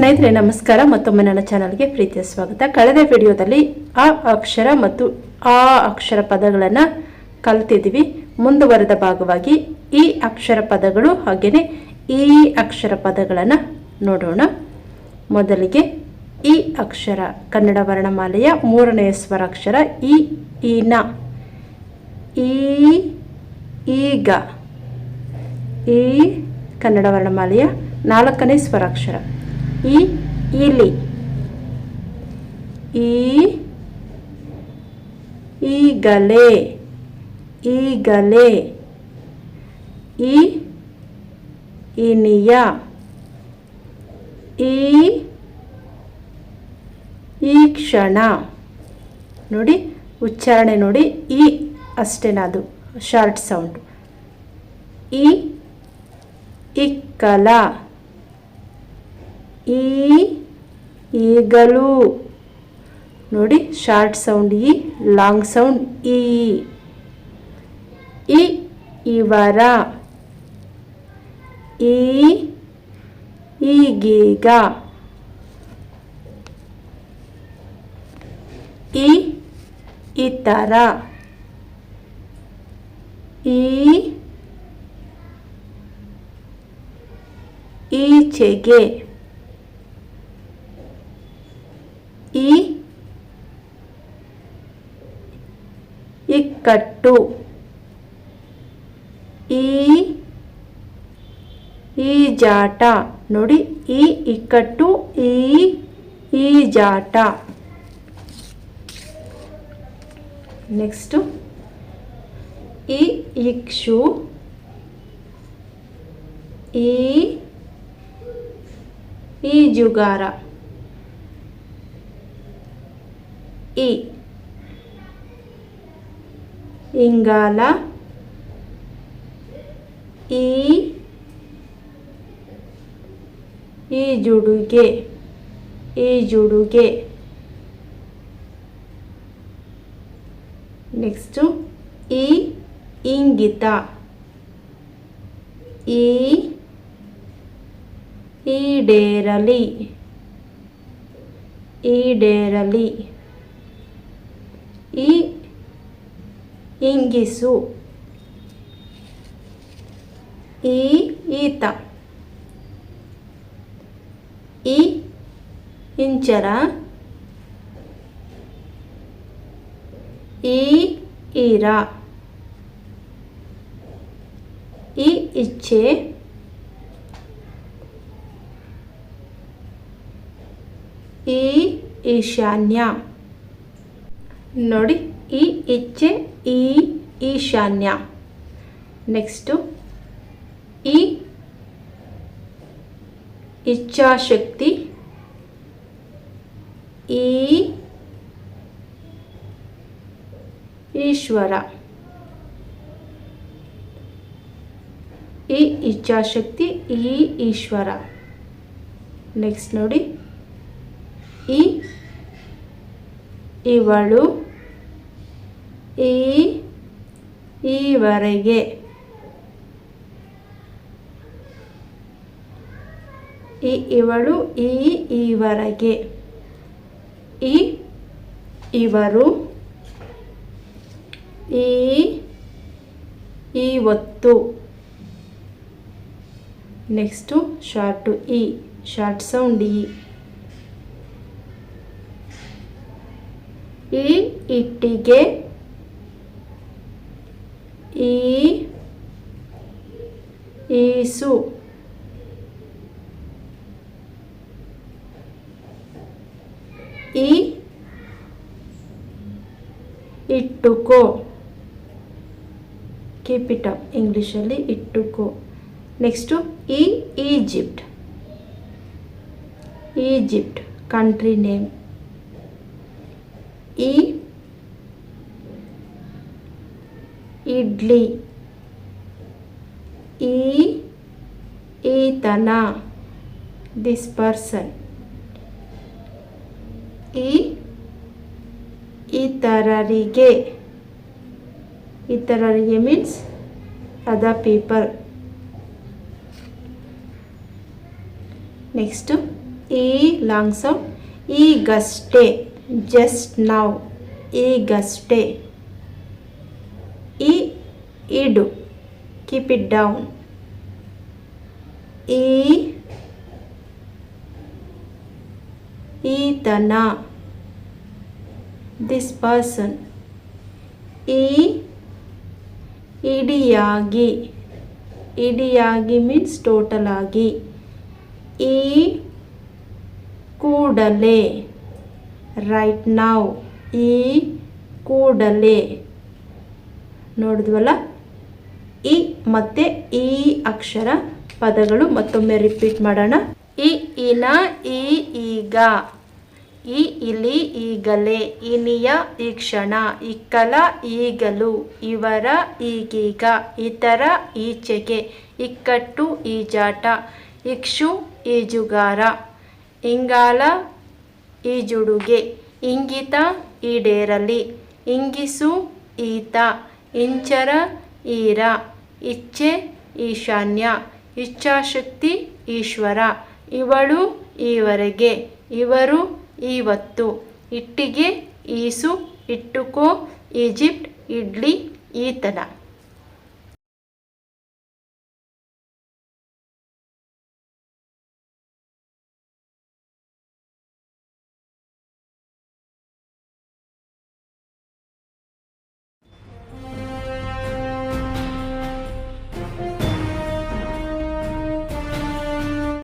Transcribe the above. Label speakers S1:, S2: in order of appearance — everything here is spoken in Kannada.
S1: ಸ್ನೇಹಿತರೆ, ನಮಸ್ಕಾರ. ಮತ್ತೊಮ್ಮೆ ನನ್ನ ಚಾನಲ್ಗೆ ಪ್ರೀತಿಯ ಸ್ವಾಗತ. ಕಳೆದ ವಿಡಿಯೋದಲ್ಲಿ ಆ ಅಕ್ಷರ ಮತ್ತು ಆ ಅಕ್ಷರ ಪದಗಳನ್ನು ಕಲ್ತಿದ್ದೀವಿ. ಮುಂದುವರೆದ ಭಾಗವಾಗಿ ಈ ಅಕ್ಷರ ಪದಗಳು ಹಾಗೆಯೇ ಈ ಅಕ್ಷರ ಪದಗಳನ್ನು ನೋಡೋಣ. ಮೊದಲಿಗೆ ಈ ಅಕ್ಷರ, ಕನ್ನಡ ವರ್ಣಮಾಲೆಯ ಮೂರನೆಯ ಸ್ವರಾಕ್ಷರ ಈ, ಈನ, ಈ, ಈಗ, ಈ ಕನ್ನಡ ವರ್ಣಮಾಲೆಯ ನಾಲ್ಕನೇ ಸ್ವರಾಕ್ಷರ ಈ ಇಲಿ ಈ ಈಗಲೇ. ಈಗಲೇ. ಈ ಇನಿಯ. ಈ ಈ ಕ್ಷಣ ನೋಡಿ, ಉಚ್ಚಾರಣೆ ನೋಡಿ. ಈ ಅಷ್ಟೇನದು ಶಾರ್ಟ್ ಸೌಂಡ್. ಈ ಇಕ್ಕಲ. ಈ ಈಗಲೂ ನೋಡಿ ಶಾರ್ಟ್ ಸೌಂಡ್ ಈ ಲಾಂಗ್ ಸೌಂಡ್ ಈ ಈ ಇವರ ಈ ಈಗೀಗ ಈ ಇತರ ಈ ಈಚೆಗೆ ಈ ಇಕ್ಕಟ್ಟು ಈ ಈಜಾಟ ನೋಡಿ ಈ ಇಕ್ಕಟ್ಟು ಈ ಈಜಾಟ ನೆಕ್ಸ್ಟು ಈ ಇಕ್ಷು ಈ ಈಜುಗಾರ ಈ ಇಂಗಾಲ ಈ ಈಜುಡುಗೆ ಈಜುಡುಗೆ ನೆಕ್ಸ್ಟು ಈ ಇಂಗಿತ ಈ ಈಡೇರಲಿ ಈಡೇರಲಿ. ಈ ಇಂಗಿಸು. ಈ ಈತ. ಈ ಇಂಚರ. ಈ ಈರ. ಈ ಇಚ್ಛೆ. ಈ ಈಶಾನ್ಯ. ನೋಡಿ. ಈ ಇಚ್ಛೆ ಈ ಈಶಾನ್ಯ. ನೆಕ್ಸ್ಟು ಈ ಇಚ್ಛಾಶಕ್ತಿ, ಈ ಈಶ್ವರ. ಈ ಇಚ್ಛಾಶಕ್ತಿ, ಈ ಈಶ್ವರ. ನೆಕ್ಸ್ಟ್ ನೋಡಿ. ಈ ಇವಳು ಈ, ಈವರೆಗೆ. ಈ, ಇವಳು ಈ, ಈವರೆಗೆ. ಈ, ಇವರು. ಈ ಇವತ್ತು ನೆಕ್ಸ್ಟು ಶಾರ್ಟು ಇ ಶಾರ್ಟ್ ಸೌಂಡ್ ಇ ಈ, ಇಟ್ಟಿಗೆ. ಈ ಈಸು ಈ ಇಟ್ಟುಕೋ ಕೀಪ್ ಇಟ್ ಅಪ್ ಇಂಗ್ಲೀಷಲ್ಲಿ ಇಟ್ಟುಕೋ ನೆಕ್ಸ್ಟು ಈ ಈಜಿಪ್ಟ್ ಈಜಿಪ್ಟ್ ಕಂಟ್ರಿ ನೇಮ್ ಈ ಇಡ್ಲಿ. ಈ, ಈತನ ದಿಸ್ ಪರ್ಸನ್ ಈ, ಇತರರಿಗೆ. ಇತರರಿಗೆ ಮೀನ್ಸ್ ಅದರ್ ಪೀಪಲ್ ನೆಕ್ಸ್ಟು ಈ ಲಾಂಗ್ ಸೌಂಡ್ ಈಗಷ್ಟೇ ಜಸ್ಟ್ ನಾವು ಈಗಷ್ಟೇ. ಇಡು. ಕೀಪ್ ಇಟ್ ಡೌನ್ ಈ ಈತನ. ದಿಸ್ ಪರ್ಸನ್ ಈ ಇಡಿಯಾಗಿ. ಇಡಿಯಾಗಿ ಮೀನ್ಸ್ ಟೋಟಲಾಗಿ ಆಗಿ. ಈ ಕೂಡಲೇ. ರೈಟ್ ನಾವು ಈ ಕೂಡಲೇ. ನೋಡಿದ್ವಲ್ಲ? ಈ ಮತ್ತು ಈ ಅಕ್ಷರ ಪದಗಳು ಮತ್ತೊಮ್ಮೆ ರಿಪೀಟ್ ಮಾಡೋಣ. ಈ ಇನ, ಈ ಈಗ. ಈ ಇಲಿ ಈಗಲೇ. ಇನಿಯ, ಈ ಕ್ಷಣ. ಇಕ್ಕಲ ಈಗಲು. ಇವರ, ಈಗೀಗ. ಇತರ, ಈಚೆಗೆ. ಇಕ್ಕಟ್ಟು, ಈಜಾಟ. ಇಕ್ಷು, ಈಜುಗಾರ. ಇಂಗಾಲ, ಈಜುಡುಗೆ. ಇಂಗಿತ, ಈಡೇರಲಿ. ಇಂಗಿಸು, ಈತ. ಇಂಚರ ಈರ, ಇಚ್ಛೆ ಈಶಾನ್ಯ, ಇಚ್ಛಾಶಕ್ತಿ ಈಶ್ವರ, ಇವಳು ಈವರೆಗೆ, ಇವರು ಇವತ್ತು ಇಟ್ಟಿಗೆ ಈಸು, ಇಟ್ಟುಕೋ, ಈಜಿಪ್ಟ್, ಇಡ್ಲಿ, ಈತನ.